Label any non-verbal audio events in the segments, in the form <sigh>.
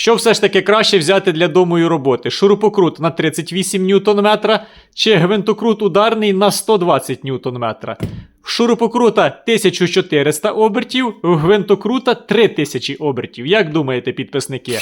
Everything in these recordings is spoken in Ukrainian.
Що все ж таки краще взяти для домої роботи? Шурупокрут на 38 Нм чи гвинтокрут ударний на 120 Нм? Шурупокрута 1400 обертів, гвинтокрута 3000 обертів. Як думаєте, підписники?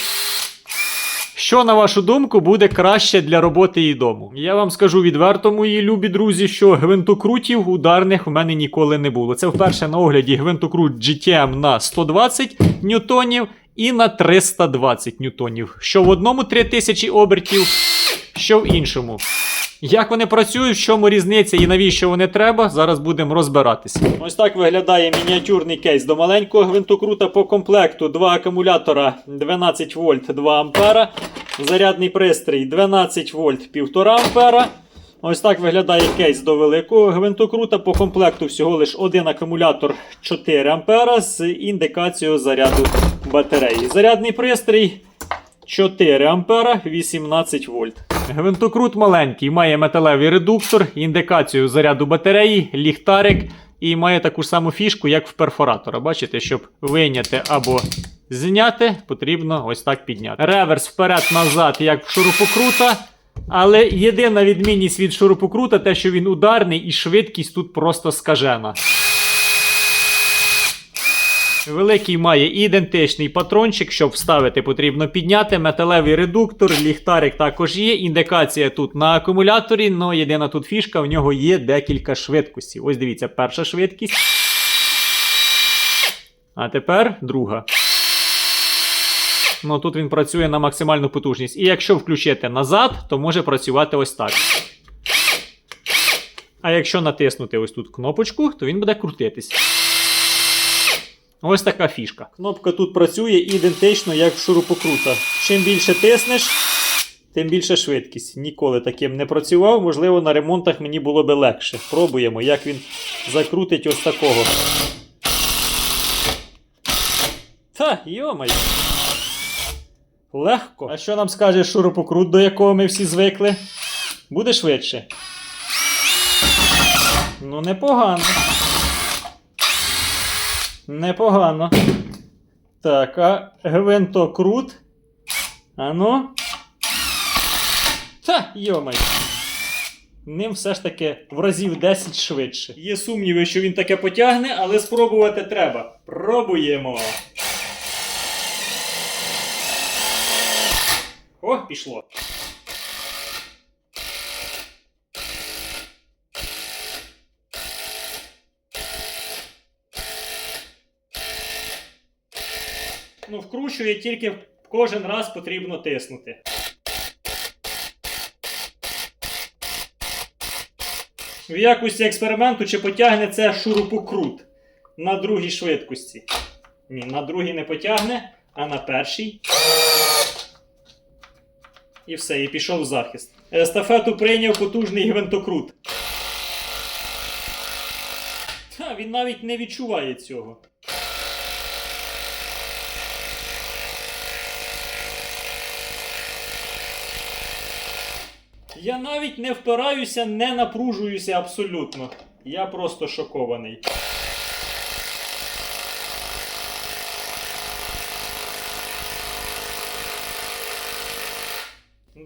Що, на вашу думку, буде краще для роботи і дому? Я вам скажу відверто, мої любі друзі, що гвинтокрутів ударних в мене ніколи не було. Це вперше на огляді гвинтокрут GTM на 120 ньютонів і на 320 ньютонів. Що в одному 3000 обертів, що в іншому. Як вони працюють, в чому різниця і навіщо вони треба, зараз будемо розбиратися. Ось так виглядає мініатюрний кейс до маленького гвинтокрута по комплекту. Два акумулятора 12 вольт 2 ампера. Зарядний пристрій 12 вольт 1,5 ампера. Ось так виглядає кейс до великого гвинтокрута. По комплекту всього лиш один акумулятор 4 ампера з індикацією заряду батареї. Зарядний пристрій 4 ампера 18 вольт. Гвинтокрут маленький, має металевий редуктор, індикацію заряду батареї, ліхтарик і має таку ж саму фішку, як в перфоратора. Бачите, щоб вийняти або зняти, потрібно ось так підняти. Реверс вперед-назад, як в шурупокрута. Але єдина відмінність від шурупокрута те, що він ударний і швидкість тут просто скажена. Великий має ідентичний патрончик, щоб вставити, потрібно підняти. Металевий редуктор, ліхтарик також є. Індикація тут на акумуляторі, але єдина тут фішка, в нього є декілька швидкостей. Ось дивіться, перша швидкість. А тепер друга. Ну тут він працює на максимальну потужність. І якщо включити назад, то може працювати ось так. А якщо натиснути ось тут кнопочку, то він буде крутитись. Ось така фішка. Кнопка тут працює ідентично, як в шурупокрута. Чим більше тиснеш, тим більше швидкість. Ніколи таким не працював. Можливо, на ремонтах мені було би легше. Пробуємо, як він закрутить ось такого. Та, йомай. Легко. А що нам скаже шурупокрут, до якого ми всі звикли? Буде швидше. Ну, непогано. Непогано. Так, а гвинтокрут. Ану. Та, йомай. Ним все ж таки в разів 10 швидше. Є сумніви, що він таке потягне, але спробувати треба. Пробуємо. О, пішло. Ну, вкручує тільки кожен раз потрібно тиснути. В якості експерименту чи потягне це шурупокрут на другій швидкості. Ні, на другій не потягне, а на першій. І все, і пішов в захист. Естафету прийняв потужний гвинтокрут. Та, він навіть не відчуває цього. Я навіть не впираюся, не напружуюся абсолютно. Я просто шокований.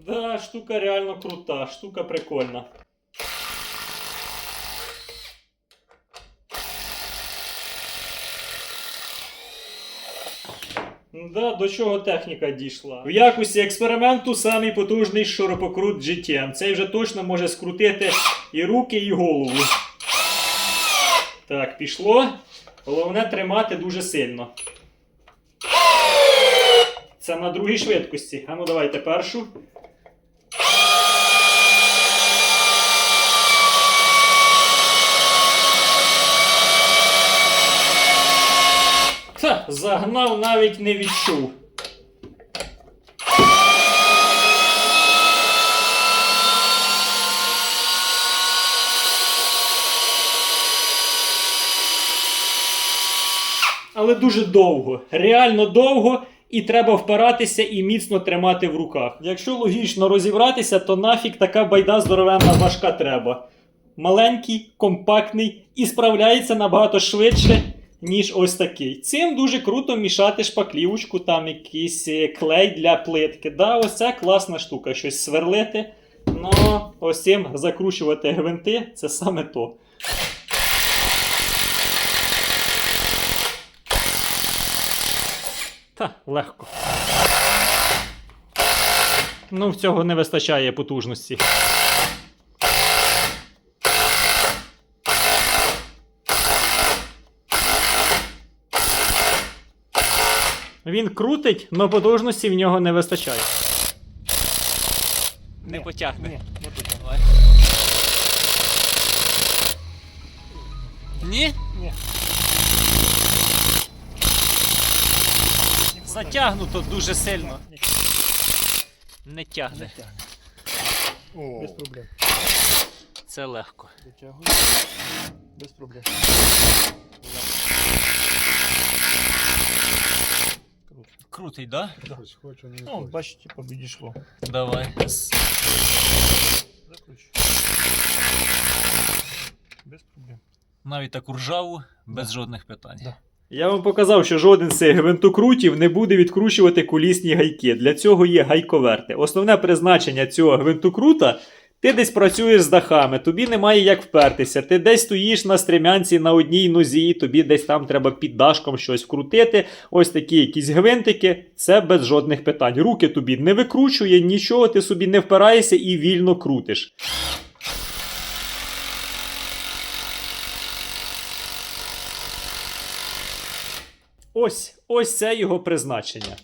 Да, штука реально крута, штука прикольна. Да, до чого техніка дійшла? В якості експерименту самий потужний шурупокрут GTM. Цей вже точно може скрутити і руки, і голову. Так, пішло. Головне тримати дуже сильно. Це на другій швидкості. А ну давайте першу. Та, загнав, навіть не відчув. Але дуже довго, реально довго, і треба впиратися і міцно тримати в руках. Якщо логічно розібратися, то нафіг така байда здоровенна важка треба. Маленький, компактний і справляється набагато швидше, ніж ось такий. Цим дуже круто мішати шпаклівочку, там якийсь е, клей для плитки. Да, ось ця класна штука, щось сверлити. Ну, ось цим закручувати гвинти це саме то. Та, легко. Ну, в цього не вистачає потужності. Він крутить, але потужності в нього не вистачає. Не потягне. Ні, не потягне. Ні? Ні. Затягнуто дуже сильно. Не тягне. Без проблем. Це легко. Без проблем. Крутий, да? Хоч хочу, не ну, бачите, типа підійшло. Давай. Закручу. Без проблем. Навіть таку ржаву, без жодних питань. Да. Я вам показав, що жоден з цих гвинтокрутів не буде відкручувати кулісні гайки. Для цього є гайковерти. Основне призначення цього гвинтокрута. Ти десь працюєш з дахами, тобі немає як впертися. Ти десь стоїш на стрімянці на одній нозі, тобі десь там треба під дашком щось вкрутити. Ось такі якісь гвинтики, це без жодних питань. Руки тобі не викручує, нічого, ти собі не впираєшся і вільно крутиш. Ось, ось це його призначення.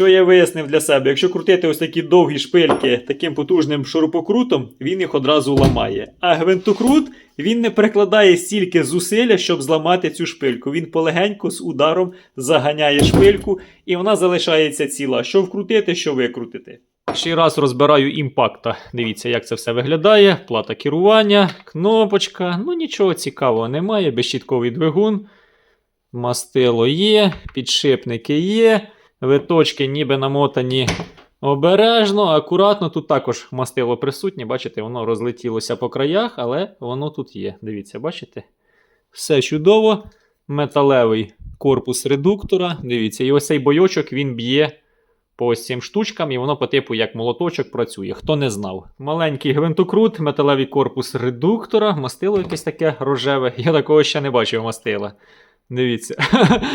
Що я вияснив для себе? Якщо крутити ось такі довгі шпильки таким потужним шурупокрутом, він їх одразу ламає. А гвинтокрут він не прикладає стільки зусилля, щоб зламати цю шпильку. Він полегенько з ударом заганяє шпильку, і вона залишається ціла. Що вкрутити, що викрутити. Ще раз розбираю імпакта. Дивіться, як це все виглядає. Плата керування, кнопочка. Ну нічого цікавого немає. Безщітковий двигун. Мастило є, підшипники є. Виточки ніби намотані обережно, акуратно. Тут також мастило присутнє. Бачите, воно розлетілося по краях, але воно тут є. Дивіться, бачите? Все чудово. Металевий корпус редуктора. Дивіться, і ось цей бойочок він б'є по ось цим штучкам, і воно по типу як молоточок працює. Хто не знав. Маленький гвинтокрут, металевий корпус редуктора, мастило якесь таке рожеве. Я такого ще не бачив мастила. Дивіться,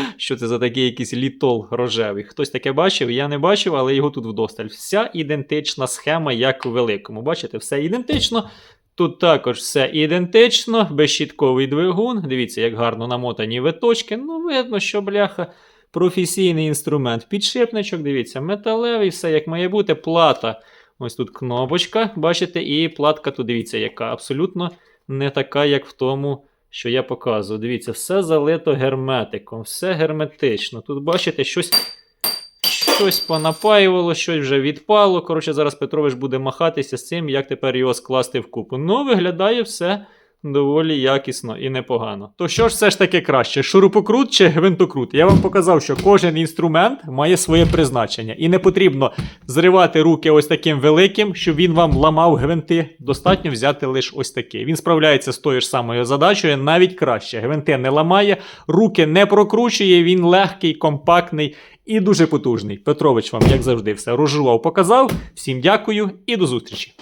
<laughs> що це за такий якийсь літол рожевий. Хтось таке бачив, я не бачив, але його тут вдосталь. Вся ідентична схема, як у великому. Бачите, все ідентично. Тут також все ідентично, безщітковий двигун. Дивіться, як гарно намотані виточки. Ну, видно, що бляха. Професійний інструмент. Підшипничок, дивіться, металевий, все як має бути. Плата. Ось тут кнопочка, бачите, і платка тут дивіться, яка абсолютно не така, як в тому, що я показую. Дивіться, все залито герметиком, все герметично. Тут, бачите, щось. Щось понапаювало, щось вже відпало. Коротше, зараз Петрович буде махатися з цим, як тепер його скласти в купу. Ну, виглядає все доволі якісно і непогано. То що ж все ж таки краще? Шурупокрут чи гвинтокрут? Я вам показав, що кожен інструмент має своє призначення. І не потрібно зривати руки ось таким великим, щоб він вам ламав гвинти. Достатньо взяти лише ось такий. Він справляється з тою ж самою задачею, навіть краще. Гвинти не ламає, руки не прокручує, він легкий, компактний і дуже потужний. Петрович вам, як завжди, все розжував, показав. Всім дякую і до зустрічі.